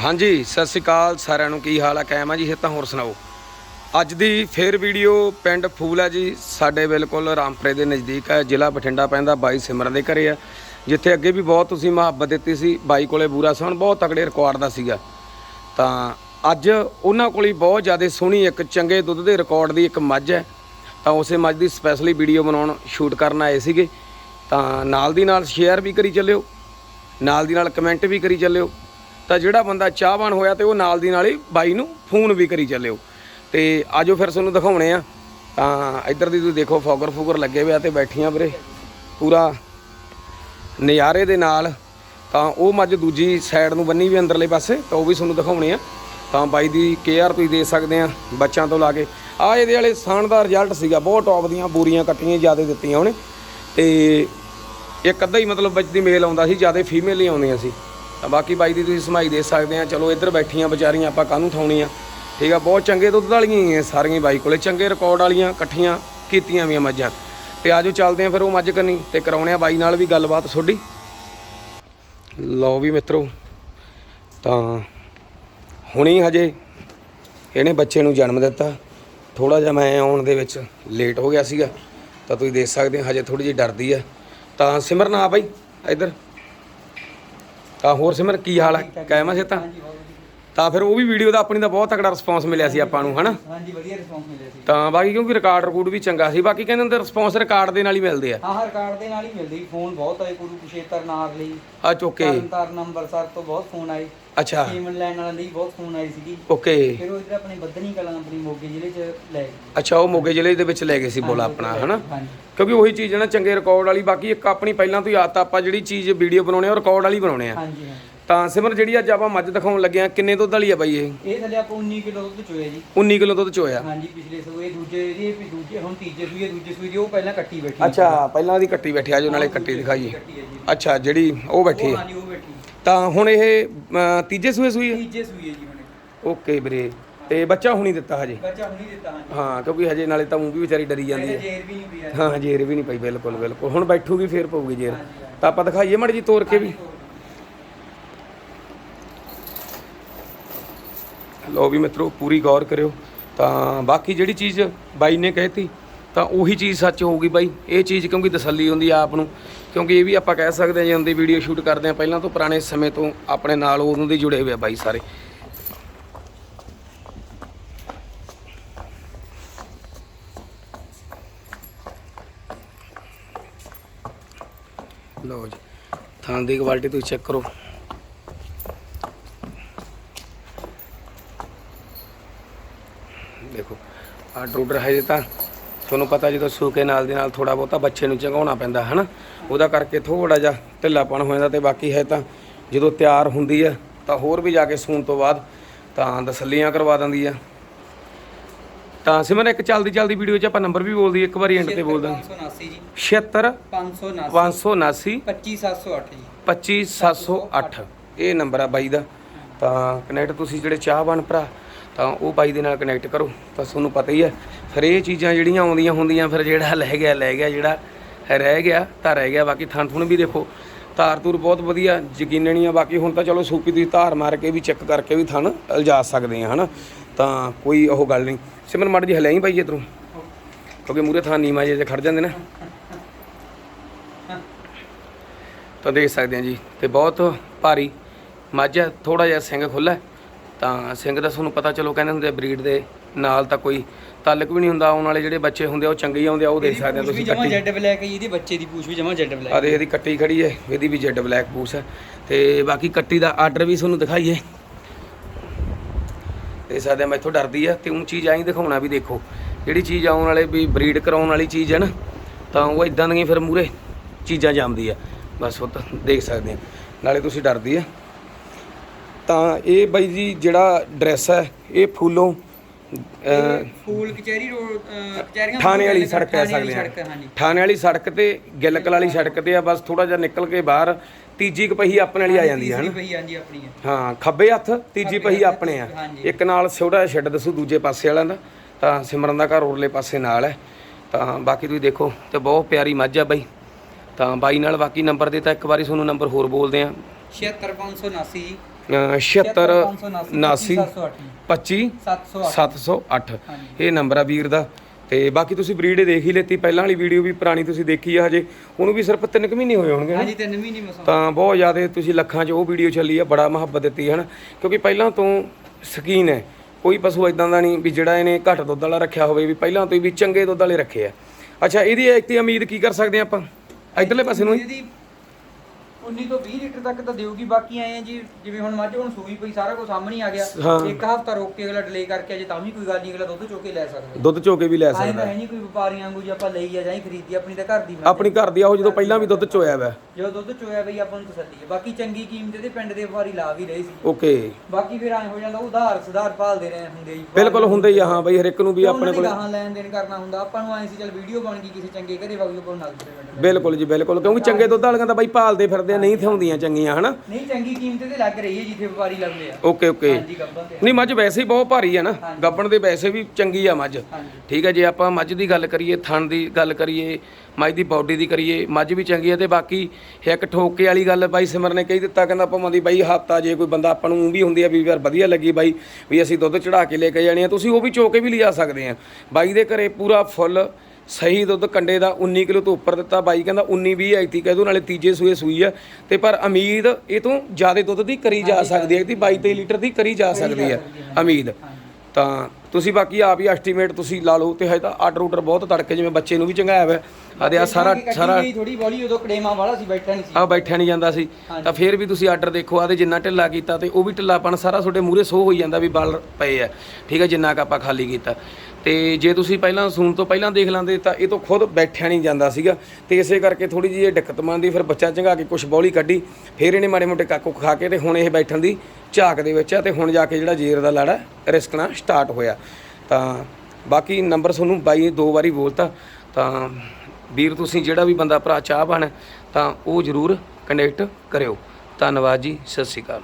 ਹਾਂਜੀ, ਸਤਿ ਸ਼੍ਰੀ ਅਕਾਲ ਸਾਰਿਆਂ ਨੂੰ। ਕੀ ਹਾਲ ਹੈ ਕਾਇਮ ਆ ਜੀ? ਇਹ ਤਾਂ ਹੋਰ ਸੁਣਾਓ। ਅੱਜ ਦੀ ਫੇਰ ਵੀਡੀਓ ਪਿੰਡ ਫੂਲ ਹੈ ਜੀ। ਸਾਡੇ ਬਿਲਕੁਲ ਰਾਮਪੁਰੇ ਦੇ ਨਜ਼ਦੀਕ ਹੈ ਜ਼ਿਲ੍ਹਾ ਬਠਿੰਡਾ ਪੈਂਦਾ ਬਾਈ ਸਿਮਰਨ ਦੇ ਘਰੇ ਆ। ਜਿੱਥੇ ਅੱਗੇ ਵੀ ਬਹੁਤ ਤੁਸੀਂ ਮੁਹੱਬਤ ਦਿੱਤੀ ਸੀ। ਬਾਈ ਕੋਲੇ ਬੂਰਾ ਸੋਹਣ ਬਹੁਤ ਤਕੜੇ ਰਿਕਾਰਡ ਦਾ ਸੀਗਾ। ਤਾਂ ਅੱਜ ਉਹਨਾਂ ਕੋਲ ਹੀ ਬਹੁਤ ਜ਼ਿਆਦਾ ਸੋਹਣੀ ਇੱਕ ਚੰਗੇ ਦੁੱਧ ਦੇ ਰਿਕਾਰਡ ਦੀ ਇੱਕ ਮੱਝ ਹੈ। ਤਾਂ ਉਸੇ ਮੱਝ ਦੀ ਸਪੈਸ਼ਲੀ ਵੀਡੀਓ ਬਣਾਉਣ ਸ਼ੂਟ ਕਰਨ ਆਏ ਸੀਗੇ। ਤਾਂ ਨਾਲ ਦੀ ਨਾਲ ਸ਼ੇਅਰ ਵੀ ਕਰੀ ਚੱਲਿਓ। ਨਾਲ ਦੀ ਨਾਲ ਕਮੈਂਟ ਵੀ ਕਰੀ ਚੱਲਿਓ। ਤਾਂ ਜਿਹੜਾ ਬੰਦਾ ਚਾਹਵਾਨ ਹੋਇਆ ਤੇ ਉਹ ਨਾਲ ਦੀ ਨਾਲ ਹੀ ਬਾਈ ਨੂੰ ਫੋਨ ਵੀ ਕਰੀ ਚੱਲਿਓ। ਤੇ ਆਜੋ ਫਿਰ ਤੁਹਾਨੂੰ ਦਿਖਾਉਣੇ ਆ। ਤਾਂ ਇੱਧਰ ਦੀ ਤੁਸੀਂ ਦੇਖੋ, ਫੋਗਰ ਫੂਗਰ ਲੱਗੇ ਹੋਏ ਆ ਤੇ ਬੈਠੀਆਂ ਵੀਰੇ। ਪੂਰਾ ਨਜ਼ਾਰੇ ਦੇ ਨਾਲ। ਤਾਂ ਉਹ ਮੱਝ ਦੂਜੀ ਸਾਈਡ ਨੂੰ ਬੰਨੀ ਵੀ ਅੰਦਰਲੇ ਪਾਸੇ, ਤਾਂ ਉਹ ਵੀ ਤੁਹਾਨੂੰ ਦਿਖਾਉਣੇ ਆ। ਤਾਂ ਬਾਈ ਦੀ ਕੇਅਰ ਤੁਸੀਂ ਦੇ ਸਕਦੇ ਆ ਬੱਚਿਆਂ ਤੋਂ ਲਾ ਕੇ। ਆ ਇਹਦੇ ਵਾਲੇ ਸਾਣ ਦਾ ਰਿਜ਼ਲਟ ਸੀਗਾ। ਬਹੁਤ ਟੌਪ ਦੀਆਂ ਬੂਰੀਆਂ ਕੱਟੀਆਂ ਜ਼ਿਆਦਾ ਦਿੱਤੀਆਂ ਉਹਨੇ। ਤੇ ਇੱਕ ਅੱਧਾ ਹੀ ਮਤਲਬ ਬੱਚ ਦੀ ਮੇਲ ਆਉਂਦਾ ਸੀ, ਜ਼ਿਆਦਾ ਫੀਮੇਲ ਹੀ ਆਉਂਦੀਆਂ ਸੀ ਤਾਂ ਬਾਕੀ ਬਾਈ ਦੀ ਤੁਸੀਂ ਸਮਾਈ ਦੇ ਸਕਦੇ ਆ। ਚਲੋ ਇੱਧਰ ਬੈਠੀਆਂ ਵਿਚਾਰੀਆਂ, ਆਪਾਂ ਕਾਹਨੂੰ ਥਾਉਣੀਆਂ ਠੀਕ ਆ, ਬਹੁਤ ਚੰਗੇ ਦੁੱਧ ਵਾਲੀਆਂ ਹੀ ਆ ਸਾਰੀਆਂ ਬਾਈ ਕੋਲੇ। ਚੰਗੇ ਰਿਕਾਰਡ ਵਾਲੀਆਂ, ਇਕੱਠੀਆਂ ਕੀਤੀਆਂ ਵੀ ਮੱਝਾਂ। ਤੇ ਆਜੋ ਚੱਲਦੇ ਆ ਫਿਰ ਉਹ ਮੱਝ ਕੰਨੀ ਤੇ ਕਰਾਉਣੇ ਆ ਬਾਈ ਨਾਲ ਵੀ ਗੱਲਬਾਤ ਤੁਹਾਡੀ ਲਓ ਵੀ ਮਿੱਤਰੋ, ਤਾਂ ਹੁਣੀ ਹਜੇ ਇਹਨੇ ਬੱਚੇ ਨੂੰ ਜਨਮ ਦਿੱਤਾ। ਥੋੜਾ ਜਿਹਾ ਮੈਂ ਆਉਣ ਦੇ ਵਿੱਚ ਲੇਟ ਹੋ ਗਿਆ ਸੀਗਾ, ਤਾਂ ਤੁਸੀਂ ਦੇਖ ਸਕਦੇ ਹੋ ਹਜੇ ਥੋੜੀ ਜਿਹੀ ਡਰਦੀ ਆ। ਤਾਂ ਸਿਮਰਨ ਆ ਬਾਈ, ਇੱਧਰ। ਤਾਂ ਹੋਰ ਸਿਮਰ ਕੀ ਹਾਲ ਹੈ ਕਾਇਮ ਸੇ ਤਾਂ ਤਾਂ ਫਿਰ ਉਹ ਵੀ ਵੀਡੀਓ ਦਾ ਆਪਣੀ ਦਾ ਬਹੁਤ ਤਕੜਾ ਰਿਸਪੌਂਸ ਮਿਲਿਆ ਸੀ ਆਪਾਂ ਨੂੰ ਹਨਾ? ਹਾਂਜੀ ਵਧੀਆ ਰਿਸਪੌਂਸ ਮਿਲਿਆ ਸੀ। ਤਾਂ ਬਾਕੀ ਕਿਉਂਕਿ ਰਿਕਾਰਡ ਰਿਕੂਡ ਵੀ ਚੰਗਾ ਸੀ ਬਾਕੀ ਕਹਿੰਦੇ ਹੁੰਦੇ ਰਿਸਪੌਂਸ ਰਿਕਾਰਡ ਦੇ ਨਾਲ ਹੀ ਮਿਲਦੇ ਆ। ਹਾਂ ਹਰ ਕਾਰਡ ਦੇ ਨਾਲ ਹੀ ਮਿਲਦੀ ਫੋਨ ਬਹੁਤ ਆਏ ਗੁਰੂ ਕੁਸ਼ੇਤਰ ਨਾਰ ਲਈ। ਆ ਚੁੱਕੇ। ਤਰਨਤਾਰਨ ਅੰਮ੍ਰਿਤਸਰ ਤੋਂ ਬਹੁਤ ਫੋਨ ਆਏ। ਅੱਛਾ। ਕੀਮਨ ਲੈਣ ਵਾਲਿਆਂ ਦੀ ਬਹੁਤ ਫੋਨ ਆਈ ਸੀਗੀ। ਓਕੇ ਫਿਰ ਉਹ ਇੱਧਰ ਆਪਣੇ ਬੱਦਨੀ ਕਲਾਂ ਆਪਣੀ ਮੋਗੇ ਜ਼ਿਲ੍ਹੇ 'ਚ ਲੈ ਗਏ। ਅੱਛਾ ਉਹ ਮੋਗੇ ਜ਼ਿਲ੍ਹੇ ਦੇ ਵਿੱਚ ਲੈ ਗਏ ਸੀ ਬੋਲਾ ਆਪਣਾ ਹਨਾ? ਹਾਂਜੀ। ਕਿਉਂਕਿ ਉਹੀ ਚੀਜ਼ ਹੈ ਨਾ ਚੰਗੇ ਰਿਕਾਰਡ ਵਾਲੀ ਬਾਕੀ ਇੱਕ ਆਪਣੀ ਪਹਿਲਾਂ ਤੋਂ ਹੀ ਆਦਤ ਆ, ਆਪਾਂ ਜਿਹੜੀ ਚੀਜ਼ ਵੀਡੀਓ ਬਣਾਉਣੇ ਆ ਰਿਕਾਰਡ ਵਾਲੀ ਬਣਾਉਣੇ ਆ। ਹਾਂਜੀ ਹਾਂ ਤਾਂ ਸਿਮਰ ਜਿਹੜੀ ਅੱਜ ਆਪਾਂ ਮੱਝ ਦਿਖਾਉਣ ਲੱਗੇ ਆ ਕਿੰਨੇ ਦੁੱਧ ਵਾਲੀ ਆ ਬਾਈ ਇਹ? ਇਹ ਥੱਲੇ ਆਪਾਂ 19 ਕਿਲੋ ਦੁੱਧ ਚੋਇਆ ਜੀ। 19 ਕਿਲੋ ਦੁੱਧ ਚੋਇਆ। ਹਾਂਜੀ ਪਿਛਲੇ ਸੂਏ ਦੂਜੇ ਦੀ ਇਹ ਵੀ ਦੂਜੇ ਹੁਣ ਤੀਜੇ ਸੂਏ ਦੂਜੇ ਸੂਏ ਦੀ ਉਹ ਪਹਿਲਾਂ ਕੱਟੀ ਬੈਠੀ। ਅੱਛਾ ਪਹਿਲਾਂ ਦੀ ਕੱਟੀ ਬੈਠੀ ਆ ਜੋ ਨਾਲੇ ਕੱਟੀ ਦਿਖਾਈਏ। ਕੱਟੀ ਹੈ ਜੀ। ਅੱਛਾ ਜਿਹੜੀ ਉਹ ਬੈਠੀ ਉਹ ਹੈ। ਹਾਂਜੀ ਉਹ ਬੈਠੀ ਤਾਂ ਹੁਣ ਇਹ ਤੀਜੇ ਸੂਏ ਸੂਈ ਹੈ ਤੀਜੇ ਸੂਏ ਜੀ ਹੁਣ ਓਕੇ ਵੀਰੇ ਤੇ ਬੱਚਾ ਹੁਣੀ ਦਿੱਤਾ ਹਜੇ? ਬੱਚਾ ਹੁਣੀ ਦਿੱਤਾ ਹਾਂਜੀ। ਹਾਂ ਕਿਉਂਕਿ ਹਜੇ ਨਾਲੇ ਤਾਂ ਮੂੰਹ ਵੀ ਵਿਚਾਰੀ ਡਰੀ ਜਾਂਦੀ ਹੈ। ਜੇਰ ਵੀ ਨਹੀਂ ਪਿਆ ਹਾਂ ਜੇਰ ਵੀ ਨਹੀਂ ਪਈ ਬਿਲਕੁਲ ਬਿਲਕੁਲ। ਹੁਣ ਬੈਠੂਗੀ ਫੇਰ ਪਊਗੀ ਜੇਰ। ਤਾਂ ਆਪਾਂ ਦਿਖਾਈਏ ਮੜ ਜੀ ਤੋੜ ਕੇ ਵੀ। ਲੋ ਵੀ ਮਿੱਤਰੋ ਪੂਰੀ ਗੌਰ ਕਰਿਓ। ਤਾਂ ਬਾਕੀ ਜਿਹੜੀ ਚੀਜ਼ ਬਾਈ ਨੇ ਕਹਿਤੀ ਤਾਂ ਉਹੀ ਚੀਜ਼ ਸੱਚ ਹੋਊਗੀ ਬਾਈ। ਇਹ ਚੀਜ਼ ਕਿਉਂਕਿ ਤਸੱਲੀ ਹੁੰਦੀ ਆ ਆਪ ਨੂੰ। ਕਿਉਂਕਿ ਇਹ ਵੀ ਆਪਾਂ ਕਹਿ ਸਕਦੇ ਹਾਂ ਜੇ ਹੁੰਦੀ ਵੀਡੀਓ ਸ਼ੂਟ ਕਰਦੇ ਆ ਪਹਿਲਾਂ ਤੋਂ, ਪੁਰਾਣੇ ਸਮੇਂ ਤੋਂ ਆਪਣੇ ਨਾਲ ਉਦੋਂ ਦੇ ਜੁੜੇ ਹੋਏ ਆ ਬਾਈ ਸਾਰੇ। ਲਓ ਜੀ, ਥਾਂ ਦੀ ਕੁਆਲਿਟੀ ਤੁਸੀਂ ਚੈੱਕ ਕਰੋ। ਦੇਖੋ ਆ ਡਰੂਡਰ ਹੈ ਤਾਂ। ਤੁਹਾਨੂੰ ਪਤਾ ਜਦੋਂ ਸੂਕੇ ਨਾਲ ਦੇ ਨਾਲ ਥੋੜਾ ਬਹੁਤਾ ਬੱਚੇ ਨੂੰ ਚੰਗਾਉਣਾ ਪੈਂਦਾ ਹਨਾ? ਉਹਦਾ ਕਰਕੇ ਥੋੜਾ ਜਿਹਾ ਢਿੱਲਾਪਣ ਹੋ ਜਾਂਦਾ ਤੇ ਬਾਕੀ ਹੈ ਤਾਂ ਜਦੋਂ ਤਿਆਰ ਹੁੰਦੀ ਆ ਤਾਂ ਹੋਰ ਵੀ ਜਾ ਕੇ ਸੂਣ ਤੋਂ ਬਾਅਦ ਤਾਂ ਤਸੱਲੀਆਂ ਕਰਵਾ ਦਿੰਦੀ ਆ। ਤਾਂ ਸਿਮਰਨ ਇੱਕ ਚੱਲਦੀ ਚੱਲਦੀ ਵੀਡੀਓ 'ਚ ਆਪਾਂ ਨੰਬਰ ਵੀ ਬੋਲ ਦਈਏ ਇੱਕ ਵਾਰੀ ਐਂਡ ਤੇ ਬੋਲ ਦਾਂ 579 ਜੀ। 76 579 579 25708 ਜੀ। 25708 ਇਹ ਨੰਬਰ ਆ ਬਾਈ ਦਾ। ਤਾਂ ਕਨੈਕਟ ਤੁਸੀਂ ਜਿਹੜੇ ਚਾਹਵਾਨ ਭਰਾ ਤਾਂ ਉਹ ਬਾਈ ਦੇ ਨਾਲ ਕਨੈਕਟ ਕਰੋ, ਤਾਂ ਤੁਹਾਨੂੰ ਪਤਾ ਹੀ ਹੈ। ਫਿਰ ਇਹ ਚੀਜ਼ਾਂ ਜਿਹੜੀਆਂ ਆਉਂਦੀਆਂ ਹੁੰਦੀਆਂ, ਫਿਰ ਜਿਹੜਾ ਲੈ ਗਿਆ ਲੈ ਗਿਆ, ਜਿਹੜਾ ਰਹਿ ਗਿਆ, ਤਾਂ ਰਹਿ ਗਿਆ। ਬਾਕੀ ਥਣ ਥੁਣ ਵੀ ਦੇਖੋ ਧਾਰ ਤੂਰ ਬਹੁਤ ਵਧੀਆ ਯਕੀਨਣੀ ਆ ਬਾਕੀ ਹੁਣ ਤਾਂ ਚਲੋ ਸੂਪੀ ਤੁਸੀਂ ਧਾਰ ਮਾਰ ਕੇ ਵੀ ਚੈੱਕ ਕਰਕੇ ਵੀ ਥਣ ਇਲਜਾ ਸਕਦੇ ਆ ਹਨਾ? ਤਾਂ ਕੋਈ ਉਹ ਗੱਲ ਨਹੀਂ। ਸਿਮਰਨ, ਮੜ ਜੀ ਹਲਿਆ ਹੀ ਪਾਈਏ ਤੂੰ ਕਿਉਂਕਿ ਮੂਰੇ ਥਾਂ ਨੀਮਾ ਜੇ ਖੜ ਜਾਂਦੇ ਨਾ। ਤਾਂ ਦੇਖ ਸਕਦੇ ਆ ਜੀ, ਤੇ ਬਹੁਤ ਭਾਰੀ, ਮੱਝ ਹੈ ਥੋੜਾ ਜਿਹਾ ਸਿੰਘ ਖੁੱਲਾ ਤਾਂ ਸਿੰਘ ਦਾ ਤੁਹਾਨੂੰ ਪਤਾ ਚਲੋ ਕਹਿੰਦੇ ਹੁੰਦੇ ਬਰੀਡ ਦੇ ਨਾਲ ਤਾਂ ਕੋਈ ਤਾਲੁਕ ਵੀ ਨਹੀਂ ਹੁੰਦਾ ਆਉਣ ਵਾਲੇ ਜਿਹੜੇ ਬੱਚੇ ਹੁੰਦੇ ਆ ਉਹ ਚੰਗੇ ਹੀ ਆਉਂਦੇ ਆ ਉਹ ਦੇਖ ਸਕਦੇ ਆ ਤੁਸੀਂ ਜਮਾ ਜੈਡ ਬਲੈਕ ਹੈ ਇਹਦੀ ਬੱਚੇ ਦੀ ਪੂਛ ਵੀ ਜਮਾ ਜੈਡ ਬਲੈਕ ਆ ਇਹਦੀ ਕੱਟੀ ਖੜੀ ਹੈ ਇਹਦੀ ਵੀ ਜੈਡ ਬਲੈਕ ਪੂਸ ਹੈ। ਤੇ ਬਾਕੀ ਕੱਟੀ ਦਾ ਆਰਡਰ ਵੀ ਤੁਹਾਨੂੰ ਦਿਖਾਈਏ। ਤੇ ਸਾਡੇ ਮੈਥੋਂ ਡਰਦੀ ਆ ਤੇ ਉਹ ਚੀਜ਼ ਆਈ ਦਿਖਾਉਣਾ ਵੀ ਦੇਖੋ। ਜਿਹੜੀ ਚੀਜ਼ ਆਉਣ ਵਾਲੇ ਵੀ ਬਰੀਡ ਕਰਾਉਣ ਵਾਲੀ ਚੀਜ਼ ਹੈ ਨਾ ਤਾਂ ਉਹ ਇਦਾਂ ਦੀਆਂ ਫਿਰ ਮੂਰੇ ਚੀਜ਼ਾਂ ਜੰਮਦੀ ਆ। ਬਸ ਉਹ ਤਾਂ ਦੇਖ ਸਕਦੇ ਆ। ਨਾਲੇ ਤੁਸੀਂ ਡਰਦੀ ਆ। ਤਾਂ ਇਹ ਬਾਈ ਜੀ ਜਿਹੜਾ ਡਰੈਸ ਹੈ ਇਹ ਫੂਲੋਂ ਅਹ, ਫੂਲ ਕਚਹਿਰੀ ਰੋਡ ਕਚਹਿਰੀਆਂ ਥਾਣੇ ਵਾਲੀ ਸੜਕ ਕਹਿ ਥਾਣੇ ਵਾਲੀ ਸਕਦੇ ਸੜਕ, ਆ ਹਾਂਜੀ। ਥਾਣੇ ਵਾਲੀ ਸੜਕ ਤੇ ਗਿੱਲਕਲ ਵਾਲੀ ਸੜਕ ਤੇ ਆ ਬਸ ਥੋੜਾ ਜਿਹਾ ਨਿਕਲ ਕੇ ਬਾਹਰ ਤੀਜੀ ਕਪਹੀ ਆਪਣੇ ਵਾਲੀ ਆ ਜਾਂਦੀ ਹੈ ਤੀਸਰੀ ਹਨਾ? ਪਈ ਹਾਂਜੀ ਆਪਣੀ ਹੈ ਹਾਂ ਖੱਬੇ ਹੱਥ ਤੀਜੀ ਪਹੀ ਆਪਣੇ ਆ। ਹਾਂਜੀ। ਇੱਕ ਨਾਲ ਛੋਟਾ ਜਿਹਾ ਸ਼ੈੱਡ ਦੱਸੂ ਦੂਜੇ ਪਾਸੇ ਵਾਲਿਆਂ ਦਾ ਤਾਂ ਸਿਮਰਨ ਦਾ ਘਰ ਉਰਲੇ ਪਾਸੇ ਨਾਲ ਹੈ। ਤਾਂ ਬਾਕੀ ਤੁਸੀਂ ਦੇਖੋ ਤੇ ਬਹੁਤ ਪਿਆਰੀ ਮੱਝ ਆ ਬਾਈ। ਤਾਂ ਬਾਈ ਨਾਲ ਬਾਕੀ ਨੰਬਰ ਦੇ ਤਾਂ ਇੱਕ ਵਾਰੀ ਤੁਹਾਨੂੰ ਨੰਬਰ ਹੋਰ ਬੋਲਦੇ ਆ 76579 ਜੀ। 76 79 25 708 708 ਹਾਂਜੀ। ਇਹ ਨੰਬਰ ਆ ਵੀਰ ਦਾ। ਤੇ ਬਾਕੀ ਤੁਸੀਂ ਬਰੀਡ ਦੇਖ ਹੀ ਲੈਤੀ। ਪਹਿਲਾਂ ਵਾਲੀ ਵੀਡੀਓ ਵੀ ਪੁਰਾਣੀ ਤੁਸੀਂ ਦੇਖੀ ਆ ਹਜੇ। ਉਹਨੂੰ ਵੀ ਸਿਰਫ 3 ਕੁ ਮਹੀਨੇ ਹੋਏ ਹੋਣਗੇ? ਹਾਂਜੀ ਤਿੰਨ ਮਹੀਨੇ ਮਸਾਂ ਤਾਂ ਬਹੁਤ ਜ਼ਿਆਦਾ ਤੁਸੀਂ ਲੱਖਾਂ 'ਚ ਉਹ ਵੀਡੀਓ ਚੱਲੀ ਆ ਬੜਾ ਮੁਹੱਬਤ ਦਿੱਤੀ ਹਨ। ਕਿਉਂਕਿ ਪਹਿਲਾਂ ਤੋਂ ਸਕੀਨ ਹੈ। ਕੋਈ ਪਸ਼ੂ ਇਦਾਂ ਦਾ ਨਹੀਂ ਵੀ ਜਿਹੜਾ ਇਹਨੇ ਘੱਟ ਦੁੱਧ ਵਾਲਾ ਰੱਖਿਆ ਹੋਵੇ ਵੀ ਪਹਿਲਾਂ ਤੋਂ ਹੀ ਵੀ ਚੰਗੇ ਦੁੱਧ ਵਾਲੇ ਰੱਖੇ ਆ। ਅੱਛਾ ਇਹਦੀ ਇੱਕ ਤੇ ਉਮੀਦ ਕੀ ਕਰ ਸਕਦੇ ਆ ਆਪਾਂ? ਇਧਰਲੇ ਪਾਸੇ ਨੂੰ? ਇਹਦੀ 19 ਤੋਂ 20 ਲੀਟਰ ਤੱਕ ਤਾਂ ਦੇਊਗੀ ਬਾਕੀ ਆਏ ਆ ਜੀ ਜਿਵੇਂ ਹੁਣ ਮੱਝ ਹੁਣ ਸੂਈ ਪਈ ਸਾਰਾ ਕੁਝ ਸਾਹਮਣੇ ਆ ਗਿਆ। ਹਾਂ। ਇੱਕ ਹਫਤਾ ਰੋਕ ਕੇ ਅਗਲਾ ਡਿਲੇ ਕਰਕੇ ਅਜੇ ਤਾਂ ਵੀ ਕੋਈ ਗੱਲ ਨਹੀਂ ਅਗਲਾ ਦੁੱਧ ਚੋ ਕੇ ਲੈ ਸਕਦਾ ਦੁੱਧ ਚੋ ਕੇ ਵੀ ਲੈ ਆਏ ਸਕਦਾ ਤਾਂ ਹੈ ਨਹੀਂ ਕੋਈ ਵਪਾਰੀਆਂ ਵਾਂਗੂ ਜੇ ਆਪਾਂ ਲਈ ਆ ਜਾਂ ਹੀ ਖਰੀਦੀ ਆਪਣੀ ਤਾਂ ਘਰ ਦੀ ਮੱਝ ਆਪਣੀ ਘਰ ਦੀ ਆ ਉਹ ਜਦੋਂ ਪਹਿਲਾਂ ਵੀ ਦੁੱਧ ਚੋਇਆ ਵਾ। ਜੋ ਦੁੱਧ ਚੋਇਆ ਬਈ ਆਪਾਂ ਨੂੰ ਤਸੱਲੀ ਹੈ। ਬਾਕੀ ਚੰਗੀ ਕੀਮਤ ਇਹਦੇ ਪਿੰਡ ਦੇ ਵਪਾਰੀ ਲਾ ਵੀ ਰਹੇ ਸੀ। ਓਕੇ। ਬਾਕੀ ਫਿਰ ਐ ਹੋ ਜਾਂਦਾ ਉਧਾਰ ਸੁਧਾਰ ਭਾਲਦੇ ਰਹੇ ਹੁੰਦੇ ਜੀ। ਬਿਲਕੁਲ ਹੁੰਦੇ ਹੀ ਆ ਹਾਂ ਬਈ ਹਰ ਇੱਕ ਨੂੰ ਵੀ ਆਪਣੇ ਕੋਲ ਗਾਹਾਂ ਲੈਣ ਦੇਣ ਕਰਨਾ ਹੁੰਦਾ ਆਪਾਂ ਨੂੰ ਐ ਸੀ ਚੱਲ ਵੀਡੀਓ ਬਣ ਗਈ ਕਿਸੇ ਚੰਗੇ ਘਰੇ ਵਗ ਨਗਦ ਪੇਮੈਂਟ ਬਿਲਕੁਲ ਜੀ ਬਿਲਕੁਲ ਕਿਉਂਕਿ ਚੰਗੇ ਦੁੱਧ ਵਾਲੀਆਂ ਤਾਂ ਬਾਈ ਭਾਲਦੇ ਫਿਰਦੇ ਨਹੀਂ ਥਾਉਂਦੀਆਂ ਚੰਗੀਆਂ ਹਨਾ? ਨਹੀਂ ਚੰਗੀ ਕੀਮਤ ਤੇ ਲੱਗ ਰਹੀ ਹੈ ਜਿੱਥੇ ਵਪਾਰੀ ਲਾਉਂਦੇ ਆ। Okay okay. ਤੇ ਨਹੀਂ ਮੱਝ ਵੈਸੇ ਹੀ ਬਹੁਤ ਭਾਰੀ ਆ ਨਾ। ਗੱਬਣ ਦੇ ਵੈਸੇ ਵੀ ਚੰਗੀ ਆ ਮੱਝ। ਠੀਕ ਹੈ ਜੇ ਆਪਾਂ ਮੱਝ ਦੀ ਗੱਲ ਕਰੀਏ ਥਣ ਦੀ ਗੱਲ ਕਰੀਏ ਮੱਝ ਦੀ ਬਾਡੀ ਦੀ ਕਰੀਏ ਮੱਝ ਵੀ ਚੰਗੀ ਹੈ ਤੇ ਬਾਕੀ ਇੱਕ ਠੋਕੇ ਵਾਲੀ ਗੱਲ ਬਾਈ ਸਿਮਰ ਨੇ ਕਹੀ ਦਿੱਤਾ ਕਹਿੰਦਾ ਭਾਵੇਂ ਦੀ ਬਾਈ ਹਫਤਾ ਜੇ ਕੋਈ ਬੰਦਾ ਆਪਾਂ ਨੂੰ ਵੀ ਹੁੰਦੀ ਆ ਵੀ ਯਾਰ ਵਧੀਆ ਲੱਗੀ ਬਾਈ ਵੀ ਅਸੀਂ ਦੁੱਧ ਚੜਾ ਕੇ ਲੈ ਕੇ ਜਾਣੇ ਆ ਤੁਸੀਂ ਉਹ ਵੀ ਚੋ ਕੇ ਵੀ ਲਿਜਾ ਸਕਦੇ ਆ। ਬਾਈ ਦੇ ਘਰੇ ਪੂਰਾ ਫੁੱਲ ਸਹੀ ਦੁੱਧ ਕੰਡੇ ਦਾ 19 ਕਿਲੋ ਤੋਂ ਉੱਪਰ ਦਿੱਤਾ ਬਾਈ ਕਹਿੰਦਾ 19 20 ਐਤੀ ਕਹਿ ਦੋ ਨਾਲੇ ਤੀਜੇ ਸੂਏ ਸੂਈ ਆ। ਤੇ ਪਰ ਉਮੀਦ ਇਹ ਤੋਂ ਜ਼ਿਆਦਾ ਦੁੱਧ ਦੀ ਕਰੀ ਜਾ ਸਕਦੀ ਹੈ ਇਹਦੀ 22 23 ਲੀਟਰ ਦੀ ਕਰੀ ਜਾ ਸਕਦੀ ਹੈ ਉਮੀਦ ਤਾਂ ਤੁਸੀਂ ਬਾਕੀ ਆਪ ਹੀ ਐਸਟੀਮੇਟ ਤੁਸੀਂ ਲਾ ਲਓ ਤੇ ਹਜੇ ਤਾਂ ਆਰਡਰ ਆਰਡਰ ਬਹੁਤ ਤੜਕੇ ਜਿਵੇਂ ਬੱਚੇ ਨੂੰ ਵੀ ਚੰਗਾਇਆ ਹੋਇਆ। ਆਦੇ ਆ ਸਾਰਾ ਸਾਰਾ ਥੋੜੀ ਬੋਲੀ ਉਦੋਂ ਕੜੇਮਾ ਵਾਲਾ ਸੀ ਬੈਠਾ ਨਹੀਂ ਸੀ। ਆ ਬੈਠਿਆ ਨਹੀਂ ਜਾਂਦਾ ਸੀ। ਤਾਂ ਫਿਰ ਵੀ ਤੁਸੀਂ ਆਰਡਰ ਦੇਖੋ ਆਦੇ ਜਿੰਨਾ ਢਿੱਲਾ ਕੀਤਾ ਤੇ ਉਹ ਵੀ ਢਿੱਲਾਪਣ ਸਾਰਾ ਤੁਹਾਡੇ ਮੂਹਰੇ ਸੋ ਹੋਈ ਜਾਂਦਾ ਵੀ ਬਲ ਪਏ ਆ। ਠੀਕ ਹੈ ਜਿੰਨਾ ਕ ਆਪਾਂ ਖਾਲੀ ਕੀਤਾ। ਤੇ ਜੇ ਤੁਸੀਂ ਪਹਿਲਾਂ ਸੂਣ ਤੋਂ ਪਹਿਲਾਂ ਦੇਖ ਲਾਂਦੇ ਤਾਂ ਇਹ ਤੋਂ ਖੁਦ ਬੈਠਿਆ ਨਹੀਂ ਜਾਂਦਾ ਸੀਗਾ। ਤੇ ਇਸੇ ਕਰਕੇ ਥੋੜੀ ਜਿਹੀ ਇਹ ਦਿੱਕਤ ਮੰਨਦੀ ਫਿਰ ਬੱਚਾ ਚੰਗਾ ਕੇ ਕੁਛ ਬੌਲੀ ਕੱਢੀ ਫਿਰ ਇਹਨੇ ਮਾੜੇ ਮੋਟੇ ਕਾਕੂ ਖਾ ਕੇ ਤੇ ਹੁਣ ਇਹ ਬੈਠਣ ਦੀ ਝਾਕ ਦੇ ਵਿੱਚ ਆ ਤੇ ਹੁਣ ਜਾ ਕੇ ਜਿਹੜਾ ਜੇਰ ਦਾ ਲਾੜਾ ਰਿਸਕਣਾ ਸਟਾਰਟ ਹੋਇਆ। ਤਾਂ ਬਾਕੀ ਨੰਬਰ ਤੁਹਾਨੂੰ ਬਾਈ ਦੋ ਵਾਰੀ ਬੋਲਤਾ, ਤਾਂ ਵੀਰ ਤੁਸੀਂ ਜਿਹੜਾ ਵੀ ਬੰਦਾ ਭਰਾ ਚਾਹ ਬਣ ਤਾਂ ਉਹ ਜ਼ਰੂਰ ਕਨੈਕਟ ਕਰਿਓ। ਧੰਨਵਾਦ ਜੀ, ਸਤਿ ਸ਼੍ਰੀ ਅਕਾਲ।